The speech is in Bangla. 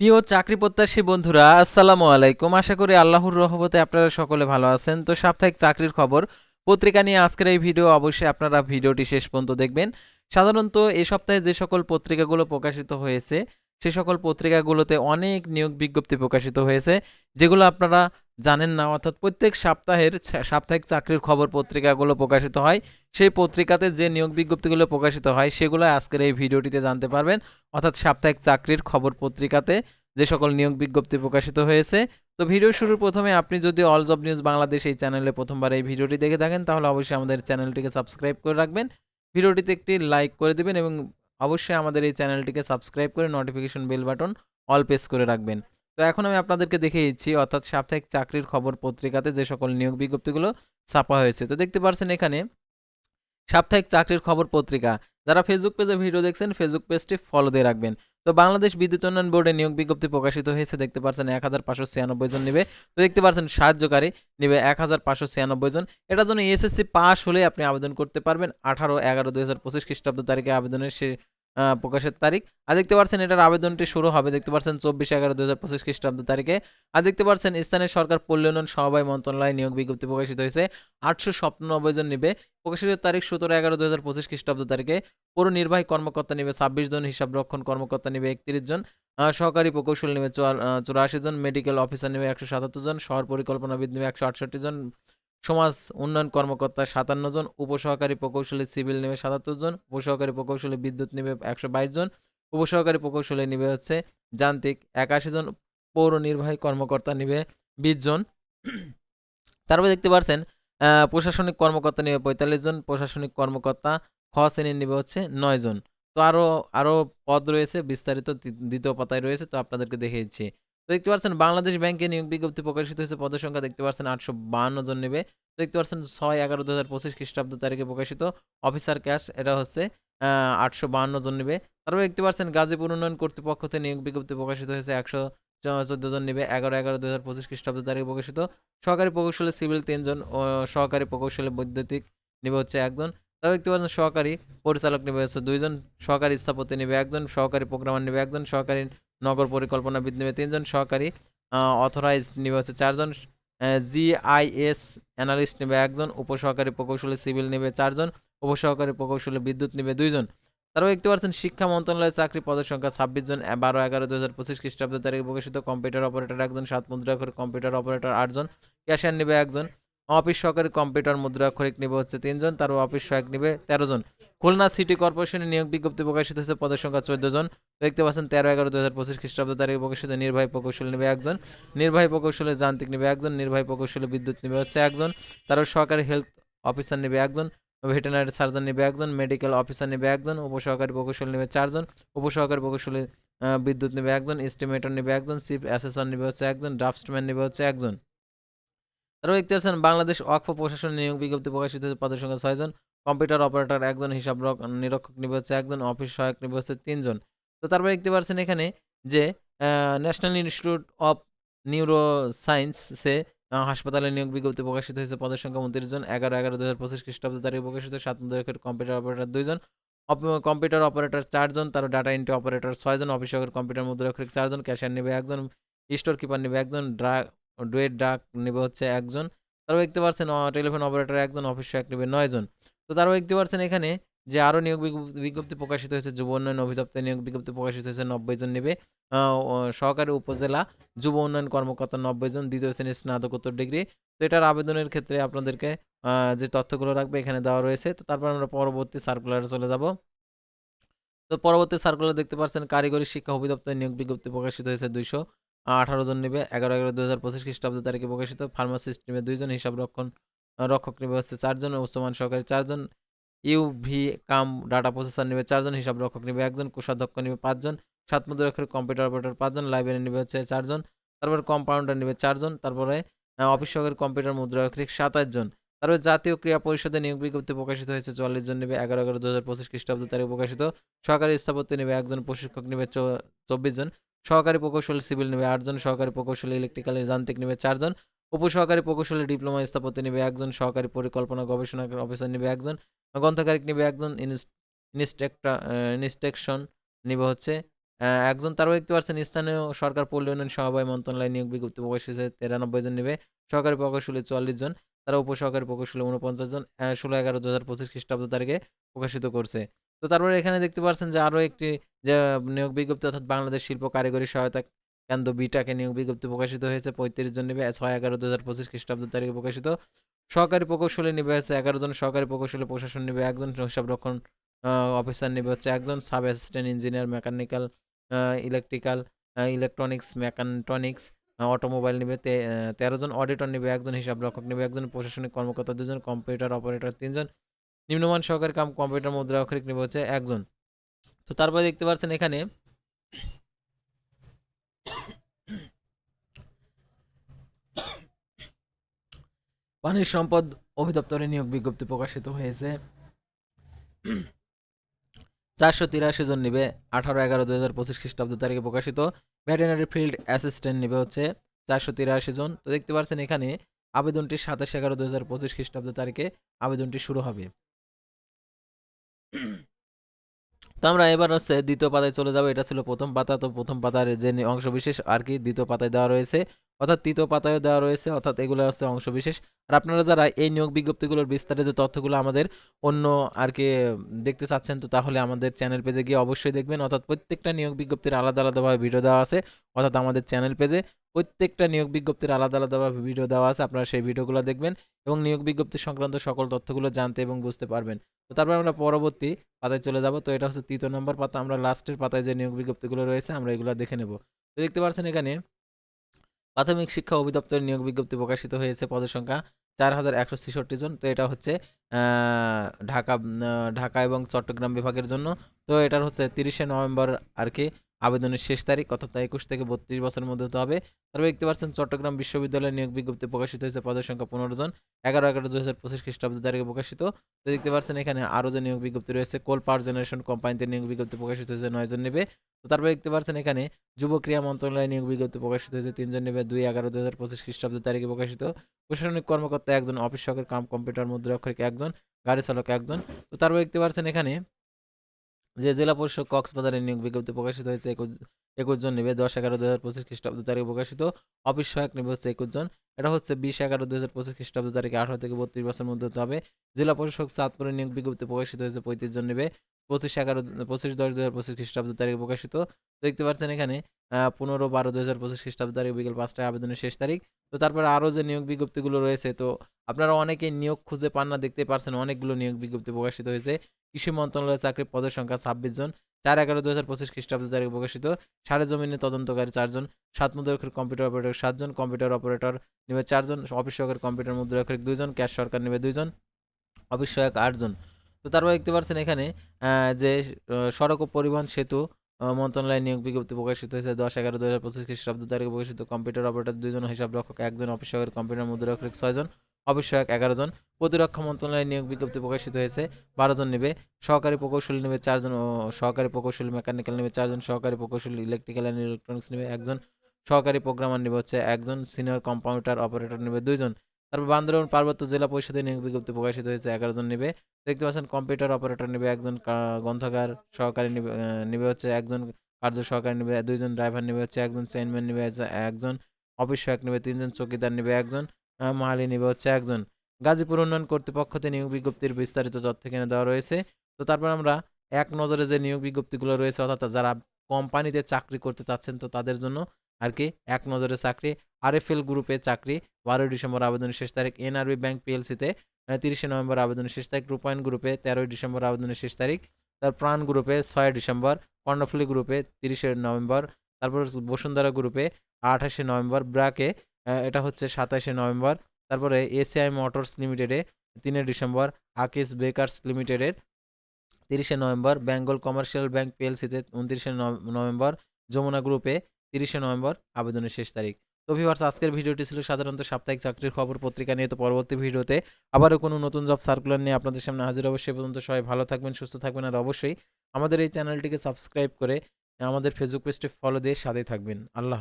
প্রিয় চাকরি প্রত্যাশী বন্ধুরা, আসসালামু আলাইকুম। আশা করি আল্লাহর রহমতে আপনারা সকলে ভালো আছেন। তো সাপ্তাহিক চাকরির খবর, পত্রিকা নিয়ে আজকের এই ভিডিও অবশ্যই আপনারা ভিডিওটি শেষ পর্যন্ত দেখবেন। সাধারণত এই সপ্তাহে যে সকল পত্রিকাগুলো প্রকাশিত হয়েছে, সে সকল পত্রিকাগুলোতে অনেক নিয়োগ বিজ্ঞপ্তি প্রকাশিত হয়েছে, যেগুলো আপনারা জানেন না, অর্থাৎ প্রত্যেক সপ্তাহের সাপ্তাহিক চাকরির খবর পত্রিকাগুলো প্রকাশিত হয়। সেই পত্রিকাতে যে নিয়োগ বিজ্ঞপ্তিগুলো প্রকাশিত হয়, সেগুলো আজকের এই ভিডিওটিতে জানতে পারবেন। অর্থাৎ সাপ্তাহিক চাকরির খবর পত্রিকাতে যে সকল নিয়োগ বিজ্ঞপ্তি প্রকাশিত হয়েছে। তো ভিডিও শুরুর প্রথমে আপনি যদি অল জব নিউজ বাংলাদেশ এই চ্যানেলে প্রথমবার এই ভিডিওটি দেখে থাকেন, তাহলে অবশ্যই আমাদের চ্যানেলটিকে সাবস্ক্রাইব করে রাখবেন। ভিডিওটিতে একটি লাইক করে দেবেন এবং অবশ্যই আমাদের এই চ্যানেলটিকে সাবস্ক্রাইব করে notification bell button all press করে রাখবেন। তো এখন আমি আপনাদেরকে দেখে দিচ্ছি, অর্থাৎ সাপ্তাহিক চাকরির খবর পত্রিকাতে যে সকল নিয়োগ বিজ্ঞপ্তিগুলো ছাপা হয়েছে। তো দেখতে পারছেন এখানে, সাপ্তাহিক চাকরির খবর পত্রিকা। যারা ফেসবুক পেজে ভিডিও দেখছেন ফেসবুক পেজটি ফলো দিয়ে রাখবেন। তো বাংলাদেশ বিদ্যুৎ উন্নয়ন বোর্ডে নিয়োগ বিজ্ঞপ্তি প্রকাশিত হয়েছে, দেখতে পাচ্ছেন এক হাজার পাঁচশো ছিয়ানব্বই জন নেবে। তো দেখতে পাচ্ছেন সাহায্যকারী নেবে এক হাজার পাঁচশো ছিয়ানব্বই জন। এটার জন্য এসএসসি পাস হলে আপনি আবেদন করতে পারবেন। আঠারো এগারো দুই হাজার পঁচিশ খ্রিস্টাব্দ তারিখে আবেদনের প্রকাশের তারিখ। আর দেখতে পাচ্ছেন এটার আবেদনটি শুরু হবে, দেখতে পাচ্ছেন চব্বিশ এগারো দুই হাজার পঁচিশ খ্রিস্টাব্দ তারিখে। আর দেখতে পাচ্ছেন স্থানীয় সরকার, পল্লী সমবায় মন্ত্রণালয় নিয়োগ বিজ্ঞপ্তি প্রকাশিত হয়েছে। আটশো সাতানব্বই জন নেবে। প্রকাশিত তারিখ সতেরো এগারো দুই হাজার পঁচিশ খ্রিস্টাব্দ তারিখে। পৌর নির্বাহী কর্মকর্তা নেবে ছাব্বিশ জন, হিসাব রক্ষণ কর্মকর্তা নেবে একত্রিশ জন। সহকারী প্রকৌশল নেবে চুরাশি জন। মেডিকেল অফিসার নেবে একশো সাতাত্তর জন। শহর পরিকল্পনাবিদ নেবে একশো আটষট্টি জন। সমাজ উন্নয়ন কর্মকর্তা সাতান্ন জন, উপসহকারী প্রকৌশলী সিভিল নেবে সাতাত্তর জন, উপসহকারী প্রকৌশলী বিদ্যুৎ নেবে একশো বাইশ জন, উপসহকারী প্রকৌশলী নেবে হচ্ছে যান্ত্রিক একাশি জন, পৌর নির্বাহী কর্মকর্তা নেবে বিশ জন। তারপরে দেখতে পাচ্ছেন প্রশাসনিক কর্মকর্তা নেবে পঁয়তাল্লিশ জন, প্রশাসনিক কর্মকর্তা খ শ্রেণির নেবে হচ্ছে নয় জন। তো আরও আরও পদ রয়েছে, বিস্তারিত দ্বিতীয় পাতায় রয়েছে, তো আপনাদেরকে দেখে দিচ্ছি তো দেখতে পাচ্ছেন বাংলাদেশ ব্যাংকে নিয়োগ বিজ্ঞপ্তি প্রকাশিত হয়েছে পদের সংখ্যা দেখতে পাচ্ছেন আটশো বাহান্ন জন নেবে। দেখতে পাচ্ছেন ছয় এগারো দু হাজার পঁচিশ খ্রিস্টাব্দ তারিখে প্রকাশিত অফিসার ক্যাশ, এটা হচ্ছে আটশো বাহান্ন জন নেবে। তারপর দেখতে পাচ্ছেন গাজীপুর উন্নয়ন কর্তৃপক্ষ থেকে নিয়োগ বিজ্ঞপ্তি প্রকাশিত হয়েছে, একশো চোদ্দ জন নেবে। এগারো এগারো দু হাজার পঁচিশ খ্রিস্টাব্দ তারিখে প্রকাশিত সহকারী প্রকৌশলী সিভিল তিনজন সহকারী প্রকৌশলী বৈদ্যুতিক নেবে হচ্ছে একজন। তারপর দেখতে পাচ্ছেন সহকারী পরিচালক নেবে হচ্ছে দুইজন, সহকারী স্থপতি নেবে একজন, সহকারী প্রোগ্রামার নেবে একজন, সহকারী নগর পরিকল্পনাবিদ নেবে তিনজন সহকারী অথরাইজ নেবে হচ্ছে চারজন জিআইএস অ্যানালিস্ট নেবে একজন, উপসহকারী প্রকৌশলী সিভিল নেবে চারজন, উপসহকারী প্রকৌশলী বিদ্যুৎ নেবে দুইজন। তারপর দেখতে পাচ্ছেন, শিক্ষা মন্ত্রণালয়ের চাকরি পদের সংখ্যা ছাব্বিশ জন বারো এগারো দু হাজার পঁচিশ খ্রিস্টাব্দ তারিখে প্রকাশিত কম্পিউটার অপারেটর একজন, সাত মুদ্রাক্ষরিক কম্পিউটার অপারেটর আটজন ক্যাশিয়ার নেবে একজন। অফিস সহকারী কম্পিউটার মুদ্রাক্ষরিক নেবে হচ্ছে তিনজন তারপর অফিস সহায়ক নেবে তেরো জন খুলনা সিটি কর্পোরেশনের নিয়োগ বিজ্ঞপ্তি প্রকাশিত হয়েছে, পদের সংখ্যা চোদ্দ জন দেখতে পাচ্ছেন, তেরো এগারো দু হাজার পঁচিশ খ্রিস্টাব্দ তারিখে প্রকাশিত, নির্বাহী প্রকৌশলী নেবে একজন। নির্বাহী প্রকৌশলী যান্ত্রিক নেবে একজন, নির্বাহী প্রকৌশলী বিদ্যুৎ নেবে হচ্ছে একজন। তারপর সহকারী হেলথ অফিসার নেবে একজন ভেটেনারি সার্জন নেবে একজন, মেডিকেল অফিসার নেবে একজন, উপসহকারী প্রকৌশলী নেবে চারজন, উপসহকারী প্রকৌশলী বিদ্যুৎ নেবে একজন, এস্টিমেটর নেবে একজন, চিফ অ্যাসেসর নেবে হচ্ছে একজন, ড্রাফটসম্যান নেবে হচ্ছে একজন। তারপর দেখতে পাচ্ছেন বাংলাদেশ অক্ষ প্রশাসন নিয়োগ বিজ্ঞপ্তি প্রকাশিত হয়েছে পদের সংখ্যা ছয়জন কম্পিউটার অপারেটর একজন, হিসাব রক- নিরীক্ষক নেবে হচ্ছে একজন, অফিস সহায়ক নেবে হচ্ছে তিনজন তো তারপরে দেখতে পাচ্ছেন এখানে যে ন্যাশনাল ইনস্টিটিউট অফ নিউরো সায়েন্সে হাসপাতালে নিয়োগ বিজ্ঞপ্তি প্রকাশিত হয়েছে পদের সংখ্যা উনত্রিশ জন, এগারো এগারো দু হাজার পঁচিশ খ্রিস্টাব্দ তারিখে প্রকাশিত, সাত মুদ্রাক্ষের কম্পিউটার অপারেটর দুইজন কম্পিউটার অপারেটর চারজন তার ডাটা এন্ট্রি অপারেটর ছয়জন অফিস সহকারী কম্পিউটার মুদ্রাক্ষরিক চারজন ক্যাশিয়ার নেবে একজন স্টোর কিপার নেবে একজন ডুয়েট ডাক নেবে হচ্ছে একজন। তারপর দেখতে পাচ্ছেন টেলিফোন অপারেটর একজন, অফিস সহায়ক নেবে নয়জন। তো তারপর দেখতে পাচ্ছেন এখানে যে আরও নিয়োগ বিজ্ঞপ্তি প্রকাশিত হয়েছে, যুব উন্নয়ন অধিদপ্তরে নিয়োগ বিজ্ঞপ্তি প্রকাশিত হয়েছে, নব্বই জন নেবে। সহকারী উপজেলা যুব উন্নয়ন কর্মকর্তা নব্বই জন, দ্বিতীয় শ্রেণির স্নাতকোত্তর ডিগ্রি। তো এটার আবেদনের ক্ষেত্রে আপনাদেরকে যে তথ্যগুলো রাখবে এখানে দেওয়া রয়েছে। তো তারপর আমরা পরবর্তী সার্কুলারে চলে যাব। তো পরবর্তী সার্কুলার দেখতে পাচ্ছেন কারিগরি শিক্ষা অধিদপ্তরে নিয়োগ বিজ্ঞপ্তি প্রকাশিত হয়েছে দুইশো আঠারো জন নেবে, এগারো এগারো দু হাজার পঁচিশ খ্রিস্টাব্দ তারিখে প্রকাশিত, ফার্মাসিস্ট নেবে দুইজন হিসাব রক্ষণ রক্ষক নেবে হচ্ছে চারজন উচ্চমান সহকারী চারজন ইউভি কাম ডাটা প্রসেসর নেবে চারজন হিসাব রক্ষক নেবে একজন, কোষাধ্যক্ষ নেবে পাঁচজন সাত মুদ্রাক্ষর কম্পিউটার অপারেটর পাঁচজন লাইব্রেরি নেবে হচ্ছে চারজন তারপরে কম্পাউন্ডার নেবে চারজন তারপরে অফিস সহকারী কম্পিউটার মুদ্রাক্ষরিক সাতাশ জন, তারপরে জাতীয় ক্রীড়া পরিষদে নিয়োগ বিজ্ঞপ্তি প্রকাশিত হয়েছে চুয়াল্লিশ জন নেবে, এগারো এগারো দু হাজার পঁচিশ খ্রিস্টাব্দ তারিখে প্রকাশিত, সহকারী স্থাপত্য নেবে একজন, প্রশিক্ষক নেবে চব্বিশ জন সহকারী প্রকৌশলী, সিভিল নেবে আটজন, সহকারী প্রকৌশলী ইলেকট্রিক্যাল যান্ত্রিক নেবে চারজন, উপসহকারী প্রকৌশলী ডিপ্লোমা স্থাপত্য নেবে একজন, সহকারী পরিকল্পনা গবেষণা অফিসার নেবে একজন গ্রন্থকারিক নেবে একজন ইনস্ট্রাক্টর ইনস্ট্রাকশন নেবে হচ্ছে একজন তারপর দেখতে পাচ্ছেন স্থানীয় সরকার পল্লী উন্নয়ন সমবায় মন্ত্রণালয় নিয়োগ বিজ্ঞপ্তি প্রকাশ হয়েছে, তিরানব্বই জন নেবে, সহকারী প্রকৌশলী চুয়াল্লিশ জন, তারা উপসহকারী প্রকৌশলী উনপঞ্চাশ জন ষোলো এগারো দু হাজার পঁচিশ খ্রিস্টাব্দ তারিখে প্রকাশিত করছে। তো তারপরে এখানে দেখতে পাচ্ছেন যে আরও একটি যে নিয়োগ বিজ্ঞপ্তি অর্থাৎ বাংলাদেশ শিল্প কারিগরি সহায়তা কেন্দ্র বিটাকে নিয়োগ বিজ্ঞপ্তি প্রকাশিত হয়েছে, পঁয়ত্রিশ জন নেবে ছয় এগারো দু হাজার পঁচিশ খ্রিস্টাব্দ তারিখে প্রকাশিত। সহকারী প্রকৌশলী নেবে হচ্ছে এগারো জন, সহকারী প্রকৌশলী প্রশাসন নিবে একজন, হিসাব রক্ষণ অফিসার নেবে হচ্ছে একজন, sub assistant engineer, mechanical electrical electronics mechatronics automobile নিবে তেরো জন, অডিটর নিবে একজন, হিসাব রক্ষক নেবে একজন, প্রশাসনিক কর্মকর্তা দুজন, কম্পিউটার অপারেটর তিনজন নিম্নমান সহকারী কাম, কম্পিউটার মুদ্রা অক্ষরিক নেবে হচ্ছে একজন। তো তারপরে দেখতে পাচ্ছেন এখানে পানির সম্পদ অধিদপ্তরে নিয়োগ বিজ্ঞপ্তি প্রকাশিত হয়েছে। চারশো তিরাশি জন নিবে, আঠারো এগারো দু হাজার পঁচিশ খ্রিস্টাব্দ তারিখে প্রকাশিত। ভেটেনারি ফিল্ড অ্যাসিস্ট্যান্ট নিবে হচ্ছে চারশো তিরাশি জন। তো দেখতে পাচ্ছেন এখানে আবেদনটি সাতাশ এগারো দু হাজার পঁচিশ খ্রিস্টাব্দ তারিখে আবেদনটি শুরু হবে। তো আমরা এবার হচ্ছে দ্বিতীয় পাতায় চলে যাব। এটা ছিল প্রথম পাতা। তো প্রথম পাতার যে অংশবিশেষ আর কি দ্বিতীয় পাতায় দেওয়া রয়েছে। অর্থাৎ তৃতীয় পাতায় দেওয়া রয়েছে, অর্থাৎ এগুলো হচ্ছে অংশবিশেষ। আর আপনারা যারা এই নিয়োগ বিজ্ঞপ্তিগুলোর বিস্তারিত তথ্যগুলো আমাদের অন্য আর কি দেখতে চাচ্ছেন, তো তাহলে আমাদের চ্যানেল পেজে গিয়ে অবশ্যই দেখবেন। অর্থাৎ প্রত্যেকটা নিয়োগ বিজ্ঞপ্তির আলাদা আলাদাভাবে ভিডিও দেওয়া আছে, অর্থাৎ আমাদের চ্যানেল পেজে প্রত্যেকটা নিয়োগ বিজ্ঞপ্তির আলাদা আলাদাভাবে ভিডিও দেওয়া আছে, আপনারা সেই ভিডিওগুলো দেখবেন এবং নিয়োগ বিজ্ঞপ্তি সংক্রান্ত সকল তথ্যগুলো জানতে এবং বুঝতে পারবেন। তো তারপর আমরা পরবর্তী পাতায় চলে যাব, তো এটা হচ্ছে তৃতীয় নম্বর পাতা। আমরা লাস্টের পাতায় যে নিয়োগ বিজ্ঞপ্তিগুলো রয়েছে, আমরা এগুলো দেখে নেব। তো দেখতে পাচ্ছেন এখানে প্রাথমিক শিক্ষা অধিদপ্তরের নিয়োগ বিজ্ঞপ্তি প্রকাশিত হয়েছে পদের সংখ্যা চার হাজার একশো ছেষট্টি জন, তো এটা হচ্ছে ঢাকা ঢাকা এবং চট্টগ্রাম বিভাগের জন্য। তো এটার হচ্ছে তিরিশে নভেম্বর আর কি আবেদনের শেষ তারিখ, অর্থাৎ একুশ থেকে বত্রিশ বছরের মধ্যে হতে হবে। তারপর দেখতে পাচ্ছেন, চট্টগ্রাম বিশ্ববিদ্যালয়ের নিয়োগ বিজ্ঞপ্তি প্রকাশিত হয়েছে পদের সংখ্যা পনেরো জন। এগারো এগারো দু হাজার পঁচিশ খ্রিস্টাব্দ তারিখে প্রকাশিত। তো দেখতে পাচ্ছেন, এখানে আরও যে নিয়োগ বিজ্ঞপ্তি রয়েছে, কোল পাওয়ার জেনারেশন কোম্পানিতে নিয়োগ বিজ্ঞপ্তি প্রকাশিত হয়েছে, নয় জন নেবে। তো তারপর দেখতে পাচ্ছেন, এখানে যুব ক্রীড়া মন্ত্রণালয়ে নিয়োগ বিজ্ঞপ্তি প্রকাশিত হয়েছে তিনজন নেবে, দুই এগারো দু হাজার পঁচিশ খ্রিস্টাব্দ তারিখে প্রকাশিত। প্রশাসনিক কর্মকর্তা একজন, অফিস সহকারী কাম, কম্পিউটার মুদ্রা অক্ষরিক একজন, গাড়ি চালক একজন। তো তারপর দেখতে পাচ্ছেন, এখানে যে জেলা পরিষদ কক্সবাজারের নিয়োগ বিজ্ঞপ্তি প্রকাশিত হয়েছে একুশ একুশ জন নেবে, দশ এগারো দু হাজার পঁচিশ খ্রিস্টাব্দ তারিখে প্রকাশিত। অফিস সহায়ক নেবে হচ্ছে একুশ জন। এটা হচ্ছে বিশ, এগারো দু হাজার পঁচিশ খ্রিস্টাব্দ তারিখে আঠারো থেকে বত্রিশ বছরের মধ্যে হতে হবে। জেলা পরিষদ চাঁদপুরের নিয়োগ বিজ্ঞপ্তি প্রকাশিত হয়েছে, পঁয়ত্রিশ জন নেবে। পঁচিশ, এগারো, পঁচিশ, দশ দু হাজার পঁচিশ খ্রিস্টাব্দ তারিখে প্রকাশিত। দেখতে পাচ্ছেন এখানে পনেরো, বারো দু হাজার পঁচিশ খ্রিস্টাব্দ তারিখ বিকেল পাঁচটায় আবেদনের শেষ তারিখ। তো তারপরে আরও যে নিয়োগ বিজ্ঞপ্তিগুলো রয়েছে, তো আপনারা অনেকে নিয়োগ খুঁজে পান না, দেখতে পারছেন অনেকগুলো নিয়োগ বিজ্ঞপ্তি প্রকাশিত হয়েছে। কৃষি মন্ত্রণালয়ের চাকরির পদের সংখ্যা ছাব্বিশ জন চার এগারো দু হাজার পঁচিশ খ্রিস্টাব্দ তারিখে প্রকাশিত সাড়ে জমিনে তদন্তকারী চারজন সাত মুদ্রাক্ষর কম্পিউটার অপারেটর সাতজন কম্পিউটার অপারেটর নেবে চারজন অফিস সহকারী কম্পিউটার মুদ্রাক্ষরিক দুইজন ক্যাশ সরকার নেবে দুইজন অফিস সহায়ক আটজন তো তারপর দেখতে পাচ্ছেন এখানে যে সড়ক ও পরিবহন সেতু আহ, মন্ত্রণালয় নিয়োগ বিজ্ঞপ্তি প্রকাশিত হয়েছে দশ এগারো দু হাজার পঁচিশ খ্রিস্টাব্দ তারিখে প্রকাশিত কম্পিউটার অপারেটর দুইজন হিসাব রক্ষক একজন অফিস সহকারী কম্পিউটার মুদ্রাক্ষরিক ছয়জন সহায়ক এগারো জন। প্রতিরক্ষা মন্ত্রণালয়ের নিয়োগ বিজ্ঞপ্তি প্রকাশিত হয়েছে, বারো জন নেবে। সহকারী প্রকৌশলী নেবে চারজন সহকারী প্রকৌশলী, মেকানিক্যাল নেবে চারজন সহকারী প্রকৌশলী, ইলেকট্রিক্যাল অ্যান্ড ইলেকট্রনিক্স নেবে একজন সহকারী প্রোগ্রামার নেবে হচ্ছে একজন সিনিয়র কম্পাউন্ডার, অপারেটর নেবে দুইজন তারপর বান্দরবান পার্বত্য জেলা পরিষদের নিয়োগ বিজ্ঞপ্তি প্রকাশিত হয়েছে, এগারো জন নেবে। দেখতে পাচ্ছেন কম্পিউটার অপারেটর নেবে একজন গ্রন্থাগার সহকারী নেবে নেবে হচ্ছে একজন কার্য সহকারী নেবে দুইজন ড্রাইভার নেবে হচ্ছে একজন চেইনম্যান নেবে একজন অফিস সহায়ক নেবে তিনজন চৌকিদার নেবে একজন মাহালি নেবে। হচ্ছে একজন গাজীপুর উন্নয়ন কর্তৃপক্ষতে নিয়োগ বিজ্ঞপ্তির বিস্তারিত তথ্য এখানে দেওয়া রয়েছে। তো তারপর আমরা এক নজরে যে নিয়োগ বিজ্ঞপ্তিগুলো রয়েছে, অর্থাৎ যারা কোম্পানিতে চাকরি করতে চাচ্ছেন, তো তাদের জন্য আর কি এক নজরে চাকরি। আরএফএল গ্রুপে চাকরি, বারোই ডিসেম্বর আবেদনের শেষ তারিখ। এনআরবি ব্যাংক পিএলসিতে তিরিশে নভেম্বর আবেদনের শেষ তারিখ। রূপায়ণ গ্রুপে, তেরোই ডিসেম্বর আবেদনের শেষ তারিখ। তার প্রাণ গ্রুপে, ছয় ডিসেম্বর। কর্ণফুলী গ্রুপে, তিরিশে নভেম্বর। তারপর বসুন্ধরা গ্রুপে, আঠাশে নভেম্বর। ব্রাকে এটা হচ্ছে সাতাশে নভেম্বর। তারপরে এসিআই মোটরস লিমিটেডে তিনে ডিসেম্বর আকিস বেকার্স লিমিটেডের তিরিশে নভেম্বর, বেঙ্গল কমার্শিয়াল ব্যাংক পিএলসিতে উনত্রিশে নভেম্বর, যমুনা গ্রুপে তিরিশে নভেম্বর, আবেদনের শেষ তারিখ। তো ভিউয়ার্স, আজকের ভিডিওটি ছিল সাধারণত সাপ্তাহিক চাকরির খবর পত্রিকা নিয়ে। তো পরবর্তী ভিডিওতে আবারও কোনো নতুন জব সার্কুলার নিয়ে আপনাদের সামনে হাজির অবশ্যই পর্যন্ত সবাই ভালো থাকবেন, সুস্থ থাকবেন আর অবশ্যই আমাদের এই চ্যানেলটিকে সাবস্ক্রাইব করে আমাদের ফেসবুক পেজটি ফলো দিয়ে সাথে থাকবেন। আল্লাহ